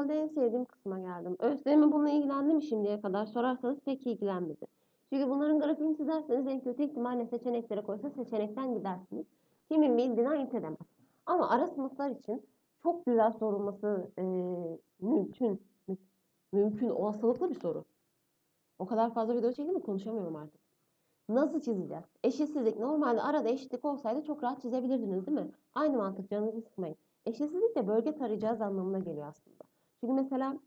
kontrolde en sevdiğim kısma geldim. Özlemi bununla ilgilendi mi şimdiye kadar sorarsanız pek ilgilenmedi. Çünkü bunların grafiğini çizerseniz en kötü ihtimalle seçeneklere koysa seçenekten gidersiniz. Kimin bildiğini ayırt edemez. Ama ara sınıflar için çok güzel sorulması e, mümkün. mü- Mümkün, olasılıklı bir soru. O kadar fazla video çektim mi konuşamıyorum artık. Nasıl çizeceğiz? Eşitsizlik. Normalde arada eşitlik olsaydı çok rahat çizebilirdiniz değil mi? Aynı mantık canınızı sıkmayın. Eşitsizlik de bölge tarayacağız anlamına geliyor aslında. Çünkü mesela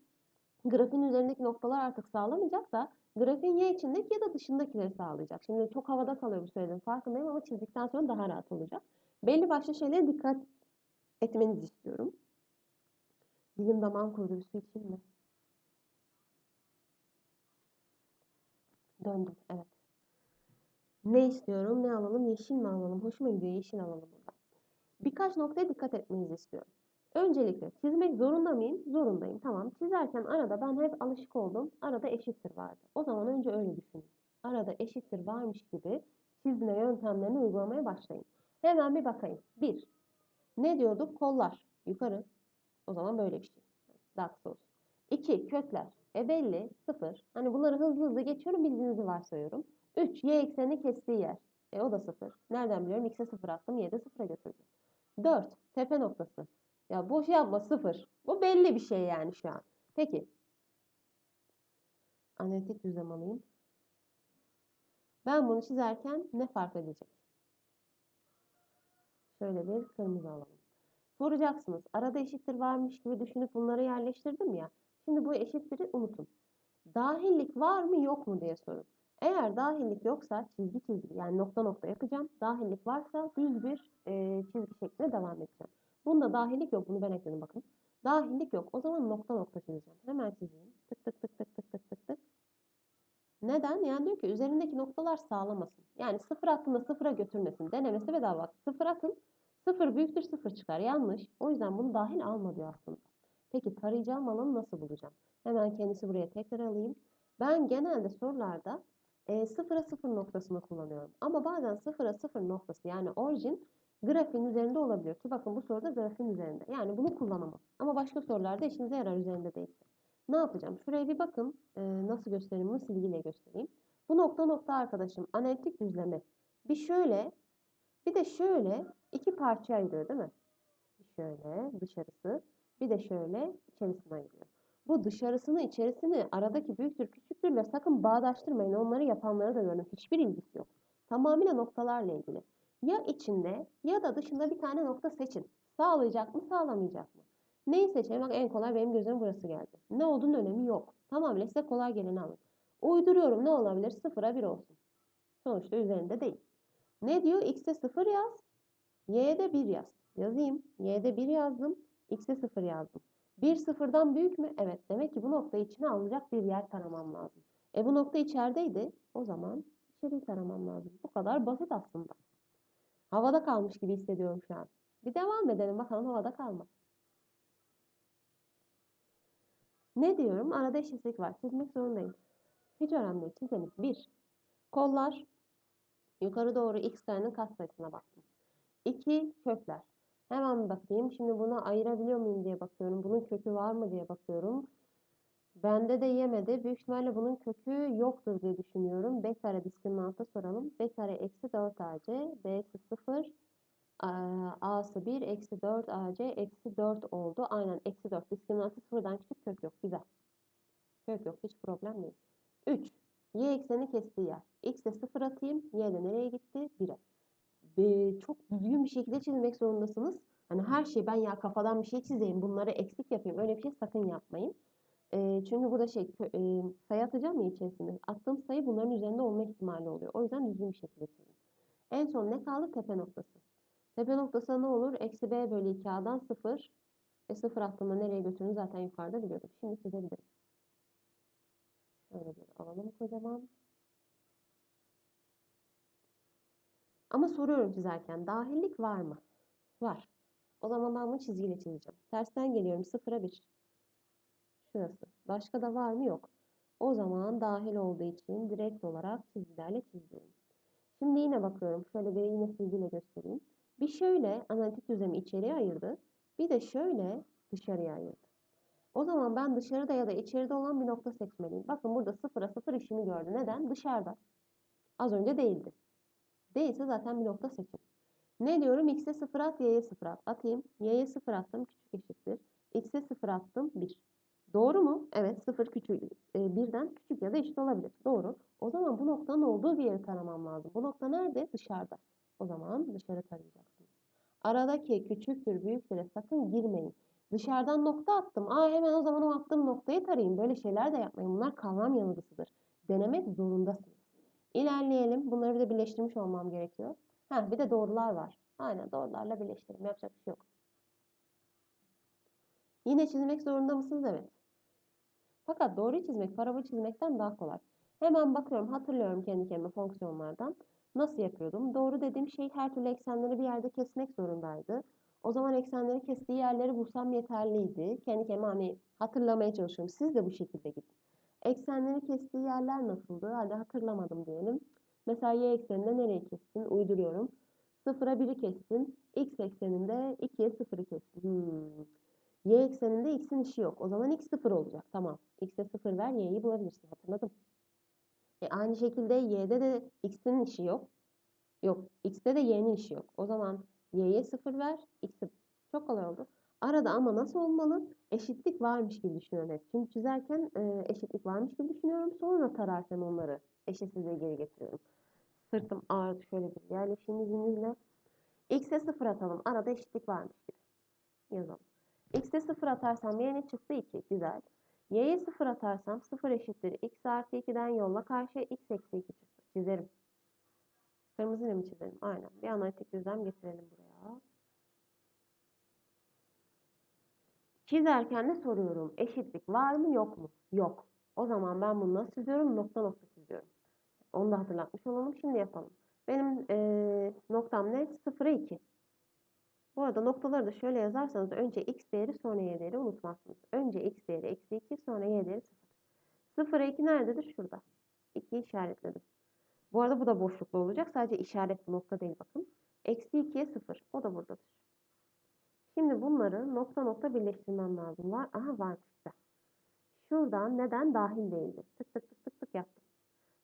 grafiğin üzerindeki noktalar artık sağlamayacak da grafiğin ya içindeki ya da dışındakileri sağlayacak. Şimdi çok havada kalıyor bu söylediğim farkındayım ama çizdikten sonra daha rahat olacak. Belli başlı şeylere dikkat etmenizi istiyorum. Dilim damağım kurudu bir su içeyim mi? Döndüm evet. Ne istiyorum? Ne alalım? Yeşil mi alalım? Hoşuma gidiyor. Yeşil alalım burada. Birkaç noktaya dikkat etmenizi istiyorum. Öncelikle çizmek zorunda mıyım? Zorundayım. Tamam. Çizerken arada ben hep alışık oldum. Arada eşittir vardı. O zaman önce öyle düşünün. Arada eşittir varmış gibi çizme yöntemlerini uygulamaya başlayın. Hemen bir bakayım. Bir. Ne diyorduk? Kollar. Yukarı. O zaman böyle bir şey. Kısa olsun. İki. Kökler. E belli. Sıfır. Hani bunları hızlı hızlı geçiyorum. Bildiğinizi varsayıyorum. 3. Y eksenini kestiği yer. E o da 0. Nereden biliyorum? X'e 0 attım. Y'de 0'a götürdüm. 4. Tepe noktası. Ya boş yapma 0. Bu belli bir şey yani şu an. Peki. Analitik düzlem alayım. Ben bunu çizerken ne fark edecek? Şöyle bir kırmızı alalım. Soracaksınız. Arada eşittir varmış gibi düşünüp bunları yerleştirdim ya. Şimdi bu eşittir'i unutun. Dahillik var mı yok mu diye sorun. Eğer dahillik yoksa çizgi çizgi yani nokta nokta yapacağım. Dahillik varsa düz bir e, çizgi şeklinde devam edeceğim. Bunda dahillik yok. Bunu ben ekledim bakın. Dahillik yok. O zaman nokta nokta çizeceğim. Hemen çizeyim. Tık tık tık tık tık tık tık tık. Neden? Yani diyor ki üzerindeki noktalar sağlamasın. Yani sıfır attığında sıfıra götürmesin. Denemesi bedava. Bak sıfır atın. Sıfır büyüktür sıfır çıkar. Yanlış. O yüzden bunu dahil alma diyor aslında. Peki tarayacağım alanı nasıl bulacağım? Hemen kendisi buraya tekrar alayım. Ben genelde sorularda e, sıfıra sıfır noktasını kullanıyorum. Ama bazen sıfıra sıfır noktası yani orijin grafiğin üzerinde olabiliyor ki bakın bu soruda grafiğin üzerinde. Yani bunu kullanamam. Ama başka sorularda işinize yarar üzerinde değilse. Ne yapacağım? Şuraya bir bakın. E, nasıl göstereyim bunu silgiyle göstereyim. Bu nokta nokta arkadaşım analitik düzleme. Bir şöyle bir de şöyle iki parça ayırıyor değil mi? Şöyle dışarısı bir de şöyle içerisine ayırıyor. Bu dışarısını içerisini aradaki büyüktür küçüktürle sakın bağdaştırmayın. Onları yapanlara da gördüm. Hiçbir ilgisi yok. Tamamıyla noktalarla ilgili. Ya içinde ya da dışında bir tane nokta seçin. Sağlayacak mı sağlamayacak mı? Neyi seçelim? Bak en kolay benim gözüme burası geldi. Ne olduğunun önemi yok. Tamamıyla size kolay geleni alın. Uyduruyorum ne olabilir? Sıfıra bir olsun. Sonuçta üzerinde değil. Ne diyor? X'e sıfır yaz. Y'de bir yaz. Yazayım. Y'de bir yazdım. X'e sıfır yazdım. Bir sıfırdan büyük mü? Evet. Demek ki bu nokta içine alacak bir yer taramam lazım. E bu nokta içerideydi. O zaman içeriği taramam lazım. Bu kadar basit aslında. Havada kalmış gibi hissediyorum şu an. Bir devam edelim bakalım havada kalmaz. Ne diyorum? Arada eşitlik var. Çizmek zorundayım. Hiç önemli değil. Çizelim. 1. Kollar. Yukarı doğru x karenin katsayısına baktım. 2. Kökler. Hemen bakayım. Şimdi bunu ayırabiliyor muyum diye bakıyorum. Bunun kökü var mı diye bakıyorum. Bende de yemedi. Büyük ihtimalle bunun kökü yoktur diye düşünüyorum. B kare diskriminanta soralım. B kare eksi 4 AC. B'si 0. A'sı 1. Eksi 4 AC. Eksi 4 oldu. Aynen eksi 4. Diskriminanta sıfırdan küçük kök yok. Güzel. Kök yok. Hiç problem değil. 3. Y ekseni kestiği yer. X'e 0 atayım. Y'de nereye gitti? 1'e e, çok düzgün bir şekilde çizmek zorundasınız. Hani her şeyi ben ya kafadan bir şey çizeyim, bunları eksik yapayım. Öyle bir şey sakın yapmayın. E, çünkü burada şey e, sayı atacağım ya içerisinde. Attığım sayı bunların üzerinde olma ihtimali oluyor. O yüzden düzgün bir şekilde çizin. En son ne kaldı? Tepe noktası. Tepe noktası ne olur? Eksi b bölü 2a'dan 0. E 0 attığımda nereye götürdüğünü zaten yukarıda biliyordum. Şimdi çizebilirim. Şöyle bir alalım kocaman. Ama soruyorum çizerken dahillik var mı? Var. O zaman ben bunu çizgiyle çizeceğim. Tersten geliyorum 0'a 1. Şurası. Başka da var mı? Yok. O zaman dahil olduğu için direkt olarak çizgilerle çiziyorum. Şimdi yine bakıyorum. Şöyle bir yine çizgiyle göstereyim. Bir şöyle analitik düzlemi içeriye ayırdı. Bir de şöyle dışarıya ayırdı. O zaman ben dışarıda ya da içeride olan bir nokta seçmeliyim. Bakın burada sıfıra sıfır işimi gördü. Neden? Dışarıda. Az önce değildi. Değilse zaten bir nokta seçin. Ne diyorum? X'e 0 at, Y'ye 0 at. Atayım. Y'ye 0 attım. Küçük eşittir. X'e 0 attım. 1. Doğru mu? Evet. 0 küçük, e, birden küçük ya da eşit olabilir. Doğru. O zaman bu noktanın olduğu bir yeri taramam lazım. Bu nokta nerede? Dışarıda. O zaman dışarı tarayacaksınız. Aradaki küçüktür, büyüktüre sakın girmeyin. Dışarıdan nokta attım. Aa hemen o zaman o attığım noktayı tarayayım. Böyle şeyler de yapmayın. Bunlar kavram yanılgısıdır. Denemek zorundasınız. İlerleyelim. Bunları de birleştirmiş olmam gerekiyor. Ha bir de doğrular var. Aynen doğrularla birleştirelim. Yapacak bir şey yok. Yine çizmek zorunda mısınız? Evet. Fakat doğruyu çizmek parabola çizmekten daha kolay. Hemen bakıyorum, hatırlıyorum kendi kendime fonksiyonlardan. Nasıl yapıyordum? Doğru dediğim şey her türlü eksenleri bir yerde kesmek zorundaydı. O zaman eksenleri kestiği yerleri bulsam yeterliydi. Kendi kendime hani hatırlamaya çalışıyorum. Siz de bu şekilde gidin. Eksenleri kestiği yerler nasıldı? Hadi hatırlamadım diyelim. Mesela y ekseninde nereyi kessin? Uyduruyorum. 0'a 1'i kessin. X ekseninde 2'ye 0'ı kessin. Hmm. Y ekseninde x'in işi yok. O zaman x 0 olacak. Tamam. X'e 0 ver y'yi bulabilirsin. Hatırladım. E aynı şekilde y'de de x'in işi yok. Yok. X'te de y'nin işi yok. O zaman y'ye 0 ver. X'e çok kolay oldu. Arada ama nasıl olmalı? Eşitlik varmış gibi düşünüyorum hep. Çünkü çizerken e, eşitlik varmış gibi düşünüyorum. Sonra tararken onları eşitsizliğe geri getiriyorum. Sırtım ağrıdı şöyle bir yerleşeyim izninizle. X'e 0 atalım. Arada eşitlik varmış gibi. Yazalım. X'e 0 atarsam y ne çıktı? 2. Güzel. Y'ye 0 atarsam 0 eşittir. X artı 2'den yolla karşıya x eksi 2 çıktı. Çizerim. Kırmızıyla mı çizelim? Aynen. Bir analitik düzlem getirelim buraya. Çizerken de soruyorum. Eşitlik var mı yok mu? Yok. O zaman ben bunu nasıl çiziyorum? Nokta nokta çiziyorum. Onu da hatırlatmış olalım. Şimdi yapalım. Benim e, noktam ne? 0'a 2. Bu arada noktaları da şöyle yazarsanız önce x değeri sonra y değeri unutmazsınız. Önce x değeri eksi 2 sonra y değeri 0. 0'a 2 nerededir? Şurada. 2'yi işaretledim. Bu arada bu da boşluklu olacak. Sadece işaretli nokta değil bakın. Eksi 2'ye 0. O da buradadır. Şimdi bunları nokta nokta birleştirmem lazım. Var. Aha varmış güzel. Şuradan neden dahil değildi? Tık tık tık tık tık yaptım.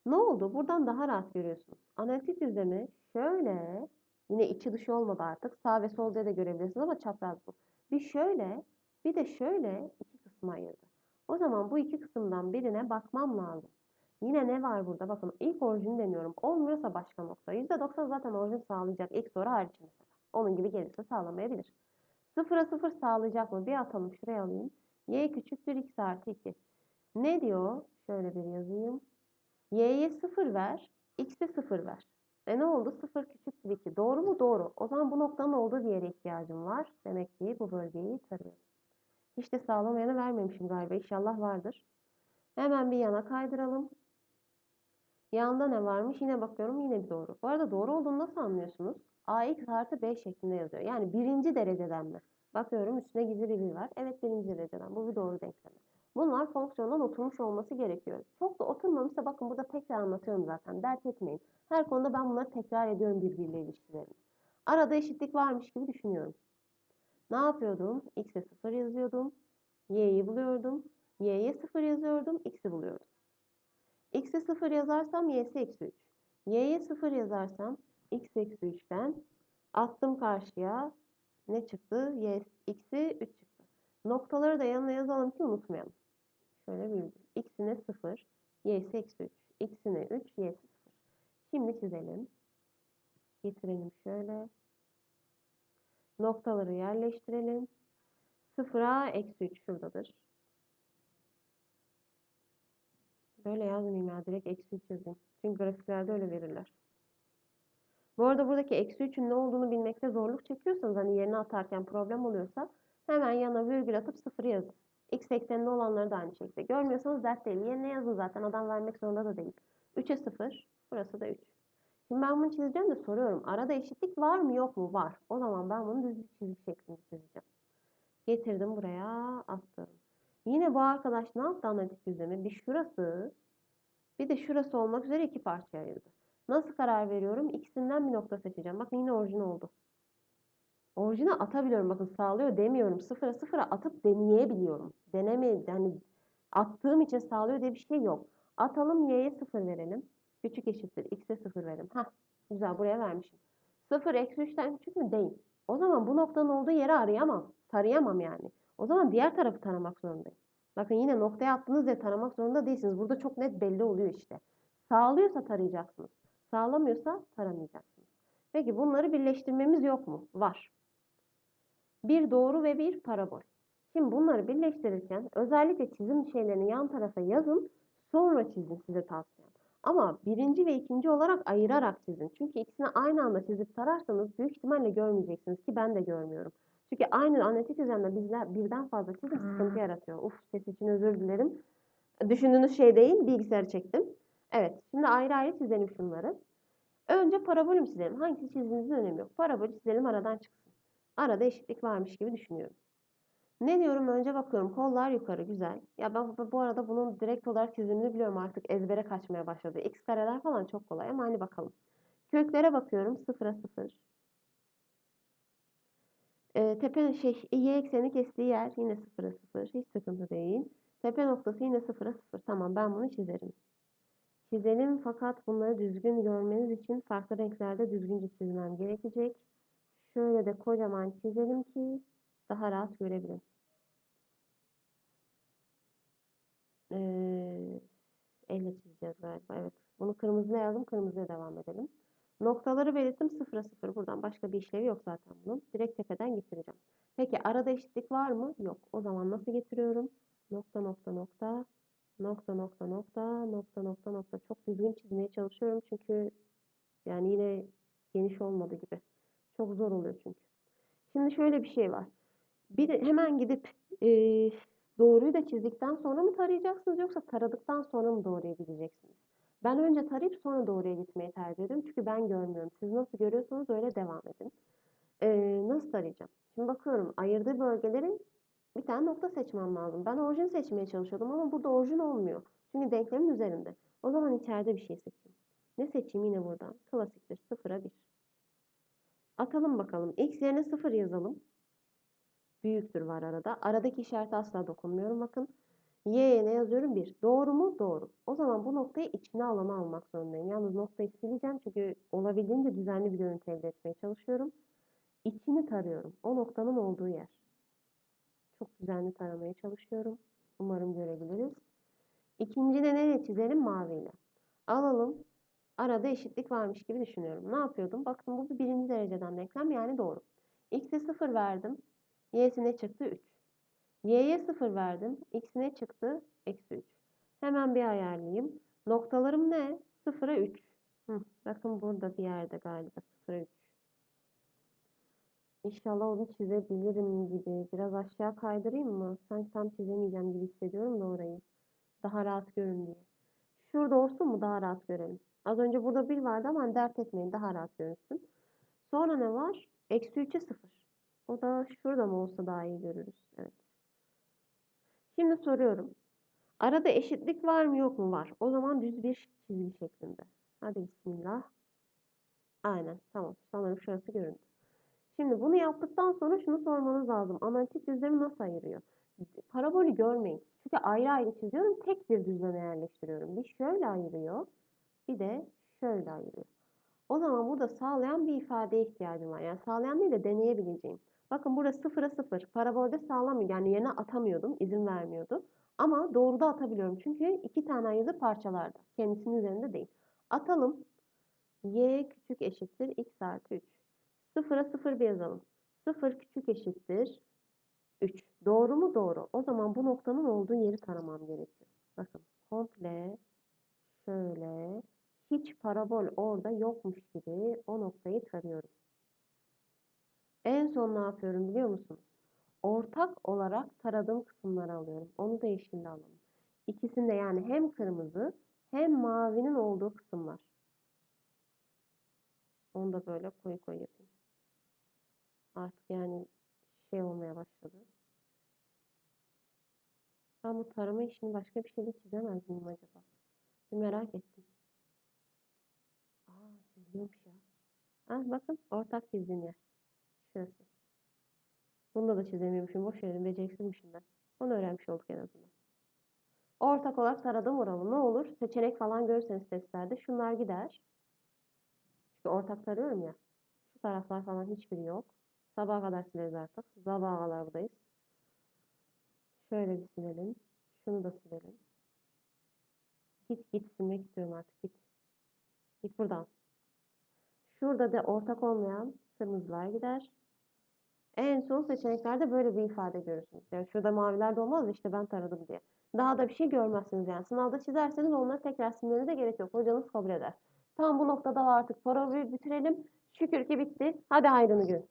Ne oldu? Buradan daha rahat görüyorsunuz. Analitik düzlemi şöyle yine içi dışı olmadı artık. Sağ ve sol diye de görebilirsiniz ama çapraz bu. Bir şöyle bir de şöyle iki kısma ayırdı. O zaman bu iki kısımdan birine bakmam lazım. Yine ne var burada? Bakın ilk orijini deniyorum. Olmuyorsa başka nokta. %90 zaten orijin sağlayacak. İlk soru hariç mesela. Onun gibi gelirse sağlamayabilir. Sıfıra sıfır sağlayacak mı? Bir atalım şuraya alayım. Y küçüktür x artı 2. Ne diyor? Şöyle bir yazayım. Y'ye 0 ver. X'e 0 ver. E ne oldu? 0 küçüktür 2. Doğru mu? Doğru. O zaman bu noktanın olduğu bir yere ihtiyacım var. Demek ki bu bölgeyi tarıyorum. Hiç de sağlamayana vermemişim galiba. İnşallah vardır. Hemen bir yana kaydıralım. Yanında ne varmış? Yine bakıyorum. Yine bir doğru. Bu arada doğru olduğunu nasıl anlıyorsunuz? AX artı B şeklinde yazıyor. Yani birinci dereceden mi? Bakıyorum üstüne gizli bir var. Evet birinci dereceden. Bu bir doğru denklemi. Bunlar fonksiyondan oturmuş olması gerekiyor. Çok da oturmamışsa bakın burada tekrar anlatıyorum zaten. Dert etmeyin. Her konuda ben bunları tekrar ediyorum birbiriyle ilişkilerini. Arada eşitlik varmış gibi düşünüyorum. Ne yapıyordum? X'e 0 yazıyordum. Y'yi buluyordum. Y'ye 0 yazıyordum. X'i buluyordum. X'e 0 yazarsam Y'si eksi 3. Y'ye 0 yazarsam X eksi 3'ten attım karşıya. Ne çıktı? Y, X'i 3 çıktı. Noktaları da yanına yazalım ki unutmayalım. Şöyle bir X'ine 0, Y'si eksi 3. X'ine 3, Y'si 0. Şimdi çizelim. Getirelim şöyle. Noktaları yerleştirelim. 0'a eksi 3 şuradadır. Böyle yazmayayım ya. Direkt eksi 3 yazayım. Çünkü grafiklerde öyle verirler. Bu arada buradaki eksi 3'ün ne olduğunu bilmekte zorluk çekiyorsanız hani yerine atarken problem oluyorsa hemen yana virgül atıp 0 yazın. X ekseninde olanları da aynı şekilde. Görmüyorsanız dert değil. Yerine yazın zaten. Adam vermek zorunda da değil. 3'e 0. Burası da 3. Şimdi ben bunu çizeceğim de soruyorum. Arada eşitlik var mı yok mu? Var. O zaman ben bunu düz bir çizgi şeklinde çizeceğim. Getirdim buraya attım. Yine bu arkadaş ne yaptı analitik düzlemi? Bir şurası bir de şurası olmak üzere iki parçaya ayırdı. Nasıl karar veriyorum? İkisinden bir nokta seçeceğim. Bakın yine orijin oldu. Orijine atabiliyorum. Bakın sağlıyor demiyorum. Sıfıra sıfıra atıp deneyebiliyorum. Deneme yani attığım için sağlıyor diye bir şey yok. Atalım y'ye sıfır verelim. Küçük eşittir. x'e sıfır verelim. Hah güzel buraya vermişim. Sıfır eksi 3'ten küçük mü? Değil. O zaman bu noktanın olduğu yeri arayamam. Tarayamam yani. O zaman diğer tarafı taramak zorundayım. Bakın yine noktaya attınız diye taramak zorunda değilsiniz. Burada çok net belli oluyor işte. Sağlıyorsa tarayacaksınız. Sağlamıyorsa taramayacaksınız. Peki bunları birleştirmemiz yok mu? Var. Bir doğru ve bir parabol. Şimdi bunları birleştirirken özellikle çizim şeylerini yan tarafa yazın. Sonra çizin size tavsiyem. Ama birinci ve ikinci olarak ayırarak çizin. Çünkü ikisini aynı anda çizip tararsanız büyük ihtimalle görmeyeceksiniz ki ben de görmüyorum. Çünkü aynı analitik üzerinde bizler birden fazla çizim sıkıntı yaratıyor. Uf ses için özür dilerim. Düşündüğünüz şey değil bilgisayarı çektim. Evet şimdi ayrı ayrı çizelim şunları. Önce parabolü mü çizelim? Hangisi çizdiğinizin önemi yok. Parabolü çizelim aradan çıksın. Arada eşitlik varmış gibi düşünüyorum. Ne diyorum? Önce bakıyorum. Kollar yukarı. Güzel. Ya ben bu- arada bunun direkt olarak çizimini biliyorum artık. Ezbere kaçmaya başladı. X kareler falan çok kolay ama hani bakalım. Köklere bakıyorum. Sıfıra sıfır. Ee, tepe şey y ekseni kestiği yer yine sıfıra sıfır. Hiç sıkıntı değil. Tepe noktası yine sıfıra sıfır. Tamam ben bunu çizerim. Çizelim fakat bunları düzgün görmeniz için farklı renklerde düzgünce çizmem gerekecek. Şöyle de kocaman çizelim ki daha rahat görebilin. Ee, elle çizeceğiz galiba. Evet. Bunu kırmızıya yazdım. Kırmızıya devam edelim. Noktaları belirttim. Sıfıra sıfır. Buradan başka bir işlevi yok zaten bunun. Direkt tepeden getireceğim. Peki arada eşitlik var mı? Yok. O zaman nasıl getiriyorum? Nokta nokta nokta. Nokta nokta nokta. Nokta nokta nokta. Çok düzgün çizmeye çalışıyorum. Çünkü yani yine geniş olmadı gibi. Çok zor oluyor çünkü. Şimdi şöyle bir şey var. Bir hemen gidip eee, doğruyu da çizdikten sonra mı tarayacaksınız yoksa taradıktan sonra mı doğruya gideceksiniz? Ben önce tarayıp sonra doğruya gitmeyi tercih ediyorum. Çünkü ben görmüyorum. Siz nasıl görüyorsanız öyle devam edin. Eee, nasıl tarayacağım? Şimdi bakıyorum ayırdığı bölgelerin bir tane nokta seçmem lazım. Ben orijin seçmeye çalışıyordum ama burada orijin olmuyor. Çünkü denklemin üzerinde. O zaman içeride bir şey seçeyim. Ne seçeyim yine buradan? Klasiktir. Sıfıra bir. Atalım bakalım. X yerine sıfır yazalım. Büyüktür var arada. Aradaki işarete asla dokunmuyorum bakın. Y'ye ne yazıyorum? 1. Doğru mu? Doğru. O zaman bu noktayı içine alana almak zorundayım. Yalnız noktayı sileceğim çünkü olabildiğince düzenli bir görüntü elde etmeye çalışıyorum. İçini tarıyorum. O noktanın olduğu yer. Çok düzenli taramaya çalışıyorum. Umarım görebiliriz. İkincide nereye çizelim? Maviyle. Alalım. Arada eşitlik varmış gibi düşünüyorum. Ne yapıyordum? Baktım bu bir birinci dereceden denklem yani doğru. X'e 0 verdim. Y'sine çıktı 3. Y'ye 0 verdim. X'ine çıktı eksi 3. Hemen bir ayarlayayım. Noktalarım ne? 0'a 3. Hı, bakın burada bir yerde galiba 0'a 3. İnşallah onu çizebilirim gibi. Biraz aşağı kaydırayım mı? Sanki tam çizemeyeceğim gibi hissediyorum da orayı. Daha rahat görün diye. Şurada olsun mu daha rahat görelim. Az önce burada 1 vardı ama hani dert etmeyin daha rahat görünsün. Sonra ne var? Eksi 3'e 0. O da şurada mı olsa daha iyi görürüz. Evet. Şimdi soruyorum. Arada eşitlik var mı yok mu? Var. O zaman düz bir çizgi şeklinde. Hadi bismillah. Aynen tamam. Sanırım şurası göründü. Şimdi bunu yaptıktan sonra şunu sormanız lazım. Analitik düzlemi nasıl ayırıyor? Parabolü görmeyin. Çünkü ayrı ayrı çiziyorum. Tek bir düzleme yerleştiriyorum. Bir şöyle ayırıyor. Bir de şöyle ayırıyor. O zaman burada sağlayan bir ifadeye ihtiyacım var. Yani sağlayan değil de deneyebileceğim. Bakın burada sıfıra sıfır. Parabolde sağlam yani yerine atamıyordum. izin vermiyordu. Ama doğruda atabiliyorum. Çünkü iki tane ayırdı parçalarda. Kendisinin üzerinde değil. Atalım. Y küçük eşittir. X artı 3. Sıfıra sıfır bir yazalım. Sıfır küçük eşittir. 3. Doğru mu? Doğru. O zaman bu noktanın olduğu yeri taramam gerekiyor. Bakın komple şöyle hiç parabol orada yokmuş gibi o noktayı tarıyorum. En son ne yapıyorum biliyor musunuz? Ortak olarak taradığım kısımları alıyorum. Onu da yeşille alalım. İkisinde yani hem kırmızı hem mavinin olduğu kısımlar. Onu da böyle koyu koyu yapayım. Artık yani şey olmaya başladı. Ben bu tarama işini başka bir şeyle çizemez miyim acaba? Bir merak ettim. Çiziliyormuş ya. Ah bakın ortak çizdiğim yer. Şurası. Bunda da çizemiyormuşum. Boş verin. Beceriksizmişim ben. Onu öğrenmiş olduk en azından. Ortak olarak taradım oramı. Ne olur? Seçenek falan görürseniz testlerde şunlar gider. Çünkü ortak tarıyorum ya. Şu taraflar falan hiçbiri yok. Sabaha kadar sileriz artık. Sabaha buradayız. Şöyle bir silelim. Şunu da silelim. Git git silmek istiyorum artık git. Git buradan. Şurada da ortak olmayan kırmızılar gider. En son seçeneklerde böyle bir ifade görürsünüz. Yani şurada maviler de olmaz işte ben taradım diye. Daha da bir şey görmezsiniz yani. Sınavda çizerseniz onları tekrar silmenize gerek yok. Hocanız kabul eder. Tam bu noktada artık programı bitirelim. Şükür ki bitti. Hadi hayrını görün.